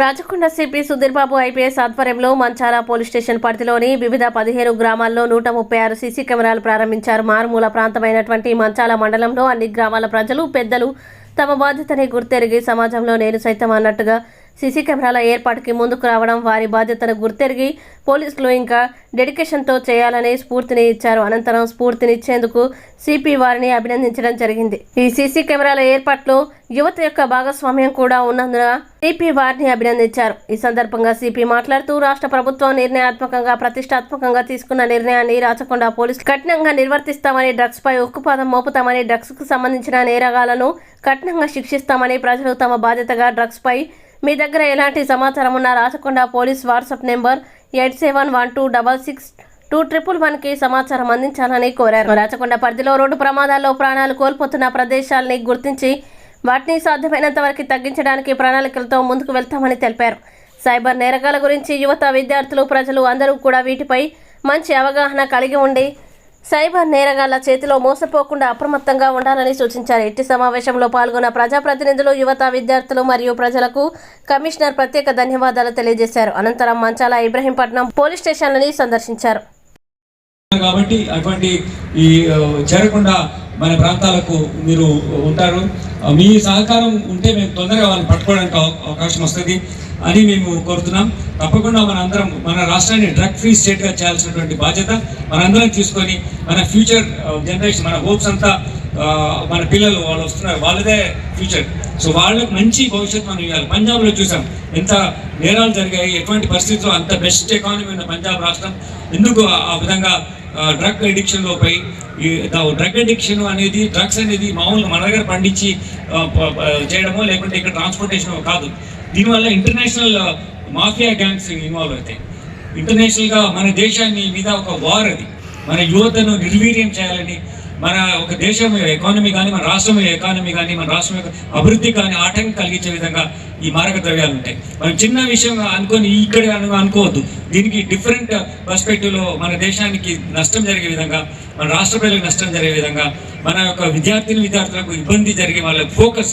Rachakonda CP Sudheer Babu IPS ఆధ్వర్యంలో మంచాల police station పరిధిలోని వివిధ పదిహేను గ్రామాల్లో నూట ముప్పై ఆరు సీసీ కెమెరాలు ప్రారంభించారు. మారుమూల ప్రాంతమైనటువంటి మంచాల మండలంలో అన్ని గ్రామాల ప్రజలు పెద్దలు తమ బాధ్యతని గుర్తెరిగి సమాజంలో నేను సైతం అన్నట్టుగా సీసీ కెమెరాల ఏర్పాటుకి ముందుకు రావడం వారి బాధ్యతను గుర్తెరిగి పోలీసులు ఇంకా డెడికేషన్తో చేయాలని స్ఫూర్తిని ఇచ్చారు. అనంతరం స్ఫూర్తినిచ్చేందుకు సిపి వారిని అభినందించడం జరిగింది. ఈ సీసీ కెమెరాల ఏర్పాట్లు యువత యొక్క భాగస్వామ్యం కూడా ఉన్నందున సిపి వారిని అభినందించారు. ఈ సందర్భంగా సిపి మాట్లాడుతూ రాష్ట్ర ప్రభుత్వం నిర్ణయాత్మకంగా ప్రతిష్టాత్మకంగా తీసుకున్న నిర్ణయాన్ని రాచకొండ పోలీసులు కఠినంగా నిర్వర్తిస్తామని డ్రగ్స్ పై ఉక్కుపాదం మోపుతామని డ్రగ్స్కు సంబంధించిన నేరగాలను కఠినంగా శిక్షిస్తామని ప్రజలు తమ బాధ్యతగా డ్రగ్స్ పై మీ దగ్గర ఎలాంటి సమాచారం ఉన్న Rachakonda police WhatsApp number eight seven one two double six two triple వన్కి సమాచారం అందించాలని కోరారు. రాచకొండ పరిధిలో రోడ్డు ప్రమాదాల్లో ప్రాణాలు కోల్పోతున్న ప్రదేశాలని గుర్తించి వాటిని సాధ్యమైనంత వరకు తగ్గించడానికి ప్రణాళికలతో ముందుకు వెళ్తామని తెలిపారు. సైబర్ నేరగాల గురించి యువత విద్యార్థులు ప్రజలు అందరూ కూడా వీటిపై మంచి అవగాహన కలిగి ఉండి సైబర్ నేరగాళ్ళ చేతిలో మోసపోకుండా అప్రమత్తంగా ఉండాలని సూచించారు. ఇట్టి సమావేశంలో పాల్గొన్న ప్రజాప్రతినిధులు యువత విద్యార్థులు మరియు ప్రజలకు కమిషనర్ ప్రత్యేక ధన్యవాదాలు తెలియజేశారు. అనంతరం మంచాల ఇబ్రహీంపట్నం పోలీస్ స్టేషన్లని సందర్శించారు. కాబట్టి అటువంటి ఈ చేరకుండా మన ప్రాంతాలకు మీరు ఉంటారు. మీ సహకారం ఉంటే మేము తొందరగా వాళ్ళని పట్టుకోవడానికి అవకాశం వస్తుంది. అని మేము కోరుతున్నాం. తప్పకుండా మన అందరం మన రాష్ట్రాన్ని డ్రగ్ ఫ్రీ స్టేట్గా చేయాల్సినటువంటి బాధ్యత మనందరం తీసుకొని మన ఫ్యూచర్ జనరేషన్ మన హోప్స్ అంతా మన పిల్లలు వాళ్ళు వస్తున్నారు. వాళ్ళదే ఫ్యూచర్ సో వాళ్ళకి మంచి భవిష్యత్తు మనం ఇవ్వాలి. పంజాబ్లో చూసాం ఎంత నేరాలు జరిగాయి ఎటువంటి పరిస్థితుల్లో అంత బెస్ట్ ఎకానమీ ఉన్న పంజాబ్ రాష్ట్రం. ఎందుకు ఆ- విధంగా డ్రగ్ అడిక్షన్ డ్రగ్ అడిక్షన్ అనేది డ్రగ్స్ అనేది మామూలుగా మన దగ్గర పండించి చేయడమో లేకుంటే ఇక్కడ ట్రాన్స్పోర్టేషన్ కాదు. దీనివల్ల ఇంటర్నేషనల్ మాఫియా గ్యాంగ్స్ ఇన్వాల్వ్ అవుతాయి. ఇంటర్నేషనల్గా మన దేశాన్ని మీద ఒక వార్ అది. మన యువతను నిర్వీర్యం చేయాలని మన ఒక దేశం ఎకానమీ కానీ మన రాష్ట్రం ఎకానమీ కానీ మన రాష్ట్రం యొక్క అభివృద్ధి కానీ ఆటంకం కలిగించే విధంగా ఈ మారక ద్రవ్యాలు ఉంటాయి. మనం చిన్న విషయం అనుకొని ఇక్కడ అనుకోవద్దు. దీనికి డిఫరెంట్ పర్స్పెక్టివ్లో మన దేశానికి నష్టం జరిగే విధంగా మన రాష్ట్ర ప్రజలకు నష్టం జరిగే విధంగా మన యొక్క విద్యార్థిని విద్యార్థులకు ఇబ్బంది జరిగే వాళ్ళ ఫోకస్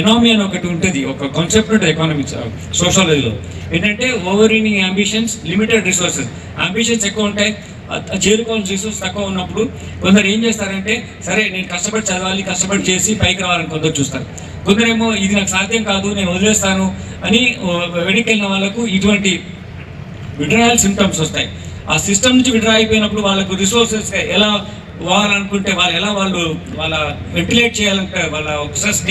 ఎనామీ అని ఒకటి ఉంటుంది. ఒక కాన్సెప్ట్ ఉంటుంది ఎకానమిక్స్ సోషాలజీలో ఏంటంటే overweening ambitions limited resources ambitions ఎక్కువ ఉంటాయి. చేరుకోని చేరుకోవాల్సిన రిసోర్స్ తక్కువ ఉన్నప్పుడు కొందరు ఏం చేస్తారంటే సరే నేను కష్టపడి చదవాలి కష్టపడి చేసి పైకి రావాలని కొందరు చూస్తారు. కొందరేమో ఇది నాకు సాధ్యం కాదు నేను వదిలేస్తాను అని వెనక్కి వాళ్ళకు ఇటువంటి విడ్రాయల్ సిమ్టమ్స్ వస్తాయి. ఆ సిస్టమ్ నుంచి విడ్రా అయిపోయినప్పుడు వాళ్ళకు రిసోర్సెస్ ఎలా పోవాలనుకుంటే వాళ్ళు ఎలా వాళ్ళు వాళ్ళ వెంటిలేట్ చేయాలంటే వాళ్ళ ఒకసెస్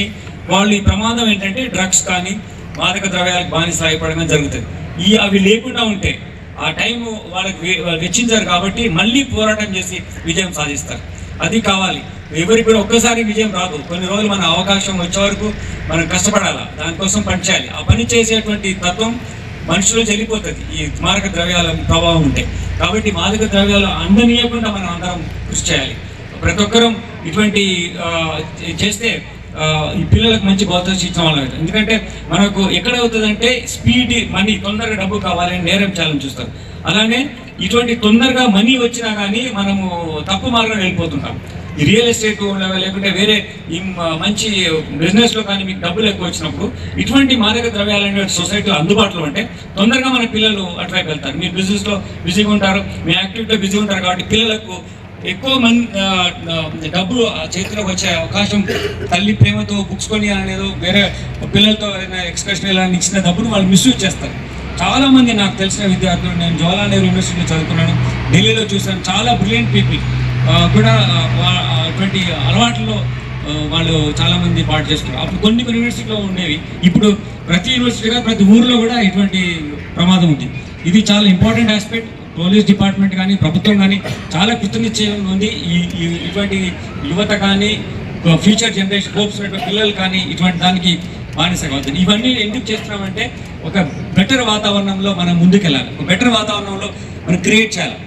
వాళ్ళు ఈ ప్రమాదం ఏంటంటే డ్రగ్స్ కానీ మాదక ద్రవ్యాలకు బానిస అయిపోవడం జరుగుతుంది. ఈ అవి లేకుండా ఉంటే ఆ టైం వాళ్ళకి వెచ్చించారు కాబట్టి మళ్ళీ పోరాటం చేసి విజయం సాధిస్తారు. అది కావాలి. ఎవరికి కూడా ఒక్కసారి విజయం రాదు. కొన్ని రోజులు మన అవకాశం వచ్చే వరకు మనం కష్టపడాలా? దానికోసం పని చేయాలి. ఆ పని చేసేటువంటి తత్వం మనుషులు చెల్లిపోతుంది. ఈ మారక ద్రవ్యాల ప్రభావం ఉంటే. కాబట్టి మాదక ద్రవ్యాలు అందనీయకుండా మనం అందరం కృషి చేయాలి. ప్రతి ఒక్కరం ఇటువంటి చేస్తే ఈ పిల్లలకు మంచి భవిష్యత్తు ఇచ్చిన వాళ్ళు ఎందుకంటే మనకు ఎక్కడ అవుతుందంటే స్పీడ్ మనీ తొందరగా డబ్బు కావాలని నేరం చేయాలని చూస్తారు. అలానే ఇటువంటి తొందరగా మనీ వచ్చినా కానీ మనము తప్పు మార్గం వెళ్ళిపోతుంటాం. ఈ రియల్ ఎస్టేట్ లేకుంటే వేరే ఈ మంచి బిజినెస్లో కానీ మీకు డబ్బులు ఎక్కువ వచ్చినప్పుడు ఇటువంటి మాదక ద్రవ్యాలు అనేవి సొసైటీలో అందుబాటులో ఉంటే తొందరగా మన పిల్లలు అటువైపు వెళ్తారు. మీరు బిజినెస్లో బిజీగా ఉంటారు మీ యాక్టివిటీలో బిజీగా ఉంటారు కాబట్టి పిల్లలకు ఎక్కువ మంది డబ్బులు ఆ చేతిలోకి వచ్చే అవకాశం తల్లి ప్రేమతో బుక్స్ కొని అనేదో వేరే పిల్లలతో ఏదైనా ఎక్స్కర్షన్ ఇలా ఇచ్చిన డబ్బును వాళ్ళు మిస్యూజ్ చేస్తారు. చాలా మంది నాకు తెలిసిన విద్యార్థులు నేను జవహర్లాల్ నెహ్రూ యూనివర్సిటీలో చదువుకున్నాను ఢిల్లీలో చూసాను చాలా బ్రిలియంట్ పీపుల్ కూడా అటువంటి అలవాట్లలో వాళ్ళు చాలామంది పాటు చేస్తున్నారు అప్పుడు కొన్ని కొన్ని యూనివర్సిటీలో ఉండేవి. ఇప్పుడు ప్రతి యూనివర్సిటీగా ప్రతి ఊర్లో కూడా ఇటువంటి ప్రమాదం ఉంది. ఇది చాలా ఇంపార్టెంట్ ఆస్పెక్ట్ పోలీస్ డిపార్ట్మెంట్ కానీ ప్రభుత్వం కానీ చాలా కృతనిశ్చయం ఉంది. ఈ ఇటువంటి యువత కానీ ఫ్యూచర్ జనరేషన్ హోప్స్ ఉన్నటువంటి పిల్లలు కానీ ఇటువంటి దానికి బానిసగా అవుతుంది ఇవన్నీ ఎందుకు చేస్తున్నామంటే ఒక బెటర్ వాతావరణంలో మనం ముందుకెళ్ళాలి. ఒక బెటర్ వాతావరణంలో మనం క్రియేట్ చేయాలి.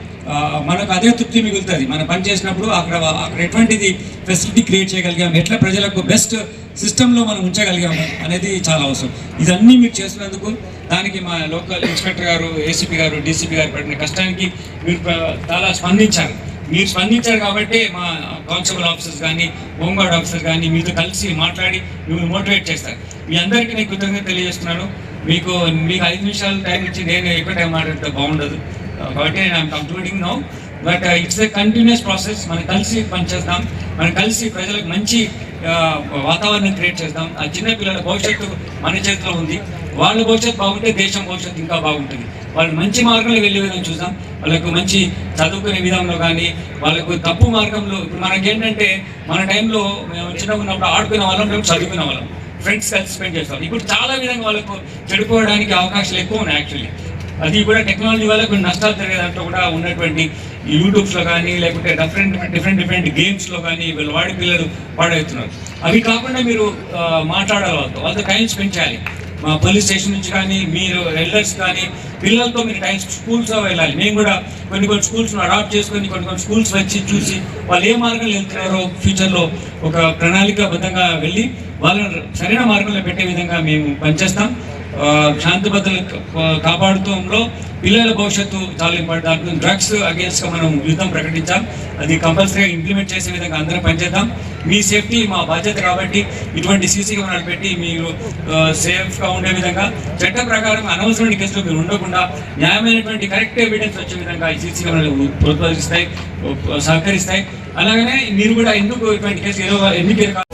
మనకు అదే తృప్తి మిగులుతుంది. మనం పని చేసినప్పుడు అక్కడ అక్కడ ఎటువంటిది ఫెసిలిటీ క్రియేట్ చేయగలిగాం? ఎట్లా ప్రజలకు బెస్ట్ సిస్టంలో మనం ఉంచగలిగాము అనేది చాలా అవసరం. ఇదన్నీ మీరు చేసినందుకు దానికి మా లోకల్ ఇన్స్పెక్టర్ గారు ఏసీపీ గారు డీసీపీ గారు పడిన కష్టానికి మీరు చాలా స్పందించారు. మీరు స్పందించారు కాబట్టి మా కానిస్టేబుల్ ఆఫీసర్స్ కానీ హోంగార్డ్ ఆఫీసర్ కానీ మీతో కలిసి మాట్లాడి మిమ్మల్ని మోటివేట్ చేస్తారు. మీ అందరికీ నేను కృతజ్ఞత తెలియజేస్తున్నాను. మీకు మీకు ఐదు నిమిషాలు టైం ఇచ్చి నేను ఎక్కువ టైం మాట్లాడితే బాగుండదు. కాబట్టి I'm concluding now but it's a continuous process మనం కలిసి పనిచేస్తాం మనం కలిసి ప్రజలకు మంచి వాతావరణం క్రియేట్ చేస్తాం ఆ చిన్న పిల్లల భవిష్యత్తు మన చేతిలో ఉంది. వాళ్ళ భవిష్యత్తు బాగుంటే దేశం భవిష్యత్తు ఇంకా బాగుంటుంది. వాళ్ళు మంచి మార్గంలో వెళ్ళే విధంగా చూద్దాం. వాళ్ళకు మంచి చదువుకునే విధంలో కానీ వాళ్ళకు తప్పు మార్గంలో ఇప్పుడు మనకేంటంటే మన టైంలో మేము చిన్నగా ఉన్నప్పుడు ఆడుకునే వాళ్ళం మేము చదువుకునే వాళ్ళం. ఫ్రెండ్స్ కలిసి స్పెండ్ చేస్తాం. ఇప్పుడు చాలా విధంగా వాళ్ళకు చెడిపోవడానికి అవకాశాలు ఎక్కువ ఉన్నాయి యాక్చువల్లీ అది కూడా టెక్నాలజీ వల్ల కొన్ని నష్టాలు జరిగే దాంట్లో కూడా ఉన్నటువంటి యూట్యూబ్స్లో కానీ లేకుంటే డిఫరెంట్ డిఫరెంట్ డిఫరెంట్ గేమ్స్లో కానీ వీళ్ళు వాడి పిల్లలు పాడవుతున్నారు. అవి కాకుండా మీరు మాట్లాడాలి వాళ్ళతో. వాళ్ళతో టైం స్పెండ్ చేయాలి. మా పోలీస్ స్టేషన్ నుంచి కానీ మీరు ఎల్డర్స్ కానీ పిల్లలతో మీరు టైం స్కూల్స్లో వెళ్ళాలి. మేము కూడా కొన్ని కొన్ని స్కూల్స్ అడాప్ట్ చేసుకొని కొన్ని కొన్ని స్కూల్స్ వచ్చి చూసి వాళ్ళు ఏ మార్గంలో వెళ్తున్నారో ఫ్యూచర్లో ఒక ప్రణాళికాబద్ధంగా వెళ్ళి వాళ్ళని సరైన మార్గంలో పెట్టే విధంగా మేము పనిచేస్తాం. శాంతి భద్రతలు కాపాడుతంలో పిల్లల భవిష్యత్తు చాలా ఇంపార్టెంట్ డ్రగ్స్ అగేన్స్ట్ మనం యుద్ధం ప్రకటించాం. అది కంపల్సరీగా ఇంప్లిమెంట్ చేసే విధంగా అందరం పనిచేద్దాం. మీ సేఫ్టీ మా బాధ్యత కాబట్టి ఇటువంటి సీసీ కెమెరాలు పెట్టి మీరు సేఫ్గా ఉండే విధంగా చట్ట ప్రకారం అనవసరమైన కేసులు మీరు ఉండకుండా న్యాయమైనటువంటి కరెక్ట్ ఎవిడెన్స్ వచ్చే విధంగా ఈ సీసీ కెమెరాలు ప్రోత్సహిస్తాయి సహకరిస్తాయి. అలాగనే మీరు కూడా ఎందుకు ఇటువంటి కేసు ఏదో ఎన్ని పేరు